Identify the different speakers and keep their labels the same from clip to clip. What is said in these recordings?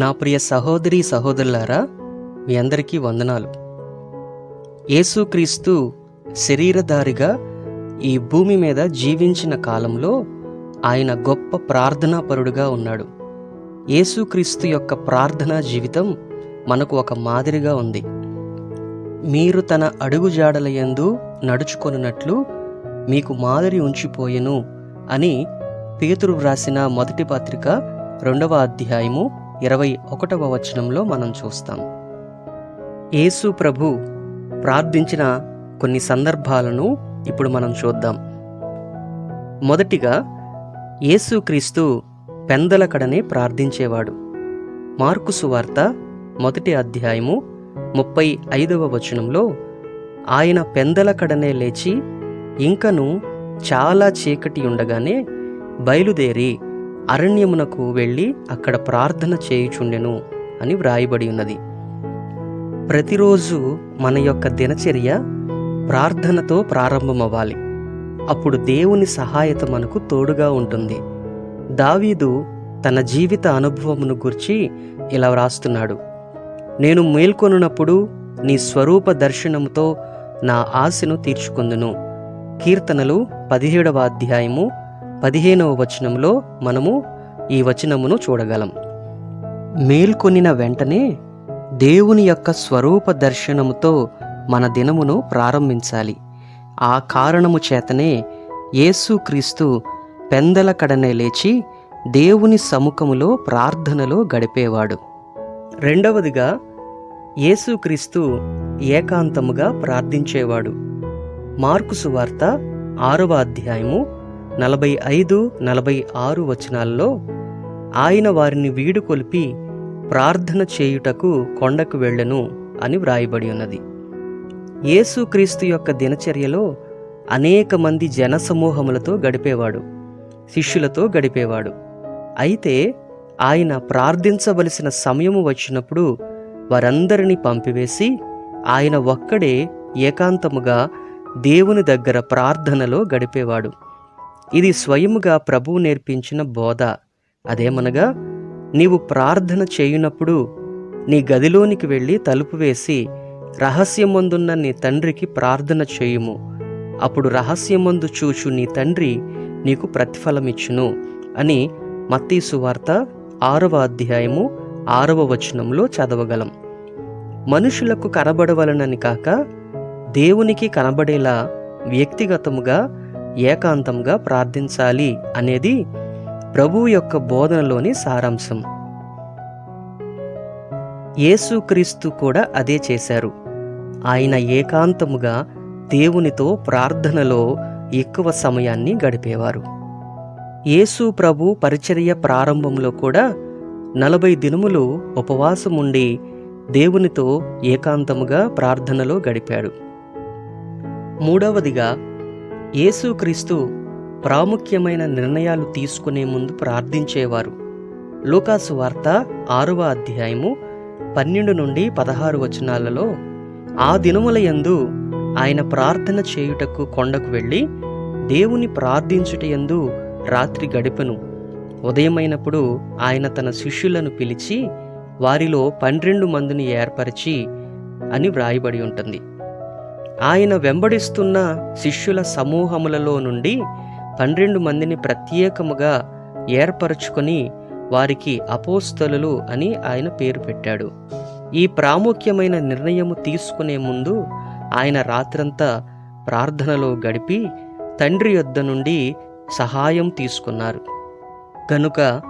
Speaker 1: నా ప్రియ సహోదరి సహోదరులారా మీ అందరికీ వందనాలు. యేసుక్రీస్తు శరీరధారిగా ఈ భూమి మీద జీవించిన కాలంలో ఆయన గొప్ప ప్రార్థనాపరుడుగా ఉన్నాడు. యేసుక్రీస్తు యొక్క ప్రార్థనా జీవితం మనకు ఒక మాదిరిగా ఉంది. మీరు తన అడుగుజాడల యందు నడుచుకొనున్నట్లు మీకు మాదిరి ఉంచిపోయెను అని పేతురు వ్రాసిన మొదటి పత్రిక రెండవ అధ్యాయము ఇరవై ఒకటవ వచనంలో మనం చూస్తాం. యేసు ప్రభు ప్రార్థించిన కొన్ని సందర్భాలను ఇప్పుడు మనం చూద్దాం. మొదటిగా యేసుక్రీస్తు పెందలకడనే ప్రార్థించేవాడు. మార్కు సువార్త మొదటి అధ్యాయము ముప్పై ఐదవ వచనంలో ఆయన పెందలకడనే లేచి ఇంకను చాలా చీకటి ఉండగానే బయలుదేరి అరణ్యమునకు వెళ్ళి అక్కడ ప్రార్థన చేయుచుండెను అని వ్రాయబడి ఉన్నది. ప్రతిరోజు మన యొక్క దినచర్య ప్రార్థనతో ప్రారంభమవ్వాలి. అప్పుడు దేవుని సహాయత మనకు తోడుగా ఉంటుంది. దావీదు తన జీవిత అనుభవమును గురించి ఇలా వ్రాస్తున్నాడు. నేను మేల్కొనున్నప్పుడు నీ స్వరూప దర్శనముతో నా ఆశను తీర్చుకుందును. కీర్తనలు పదిహేడవ అధ్యాయము పదిహేనవ వచనంలో మనము ఈ వచనమును చూడగలం. మేల్కొనిన వెంటనే దేవుని యొక్క స్వరూప దర్శనముతో మన దినమును ప్రారంభించాలి. ఆ కారణము చేతనే యేసుక్రీస్తు పెందల కడనే లేచి దేవుని సముఖములో ప్రార్థనలో గడిపేవాడు. రెండవదిగా యేసుక్రీస్తు ఏకాంతముగా ప్రార్థించేవాడు. మార్కుసు వార్త ఆరవ అధ్యాయము నలభై ఐదు నలభై ఆరు వచనాల్లో ఆయన వారిని వీడుకొలిపి ప్రార్థన చేయుటకు కొండకు వెళ్ళెను అని వ్రాయబడి ఉన్నది. యేసుక్రీస్తు యొక్క దినచర్యలో అనేక మంది జనసమూహములతో గడిపేవాడు శిష్యులతో గడిపేవాడు. అయితే ఆయన ప్రార్థించవలసిన సమయము వచ్చినప్పుడు వారందరినీ పంపివేసి ఆయన ఒక్కడే ఏకాంతముగా దేవుని దగ్గర ప్రార్థనలో గడిపేవాడు. ఇది స్వయముగా ప్రభువు నేర్పించిన బోధ. అదేమనగా నీవు ప్రార్థన చేయునప్పుడు నీ గదిలోనికి వెళ్ళి తలుపు వేసి రహస్యమందున్న నీ తండ్రికి ప్రార్థన చేయుము. అప్పుడు రహస్యమందు చూచు నీ తండ్రి నీకు ప్రతిఫలమిచ్చును అని మత్తీసు వార్త ఆరవ అధ్యాయము ఆరవ వచనంలో చదవగలం. మనుషులకు కనబడవలనని కాక దేవునికి కనబడేలా వ్యక్తిగతముగా ఏకాంతంగా ప్రార్థించాలి అనేది ప్రభువు యొక్క బోధనలోని సారాంశం. యేసుక్రీస్తు కూడా అదే చేశారు. ఆయన ఏకాంతముగా దేవునితో ప్రార్థనలో ఎక్కువ సమయాన్ని గడిపేవారు. యేసు ప్రభు పరిచర్య ప్రారంభంలో కూడా నలభై దినములు ఉపవాసముండి దేవునితో ఏకాంతముగా ప్రార్థనలో గడిపాడు. మూడవదిగా యేసుక్రీస్తు ప్రాముఖ్యమైన నిర్ణయాలు తీసుకునే ముందు ప్రార్థించేవారు. లూకాసు వార్త ఆరవ అధ్యాయము పన్నెండు నుండి పదహారు వచనాలలో ఆ దినముల యందు ఆయన ప్రార్థన చేయుటకు కొండకు వెళ్ళి దేవుని ప్రార్థించుట యందు రాత్రి గడిపెను. ఉదయమైనప్పుడు ఆయన తన శిష్యులను పిలిచి వారిలో పన్నెండు మందిని ఏర్పరిచి అని వ్రాయబడి ఉంటుంది. ఆయన వెంబడిస్తున్న శిష్యుల సమూహములలో నుండి పన్నెండు మందిని ప్రత్యేకముగా ఏర్పరచుకొని వారికి అపోస్తలు అని ఆయన పేరు పెట్టాడు. ఈ ప్రాముఖ్యమైన నిర్ణయము తీసుకునే ముందు ఆయన రాత్రంతా ప్రార్థనలో గడిపి తండ్రి యొద్ద నుండి సహాయం తీసుకున్నారు. కనుక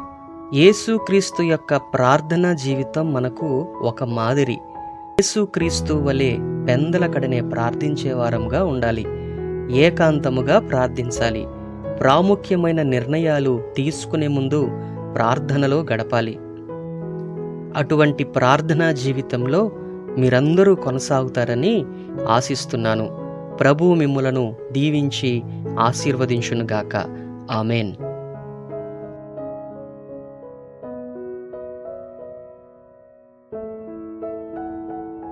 Speaker 1: యేసుక్రీస్తు యొక్క ప్రార్థనా జీవితం మనకు ఒక మాదిరి. యేసుక్రీస్తు వలె పెందలకడనే కడనే ప్రార్థించేవారంగా ఉండాలి. ఏకాంతముగా ప్రార్థించాలి. ప్రాముఖ్యమైన నిర్ణయాలు తీసుకునే ముందు ప్రార్థనలో గడపాలి. అటువంటి ప్రార్థనా జీవితంలో మీరందరూ కొనసాగుతారని ఆశిస్తున్నాను. ప్రభువు మిమ్ములను దీవించి ఆశీర్వదించునుగాక. ఆమెన్.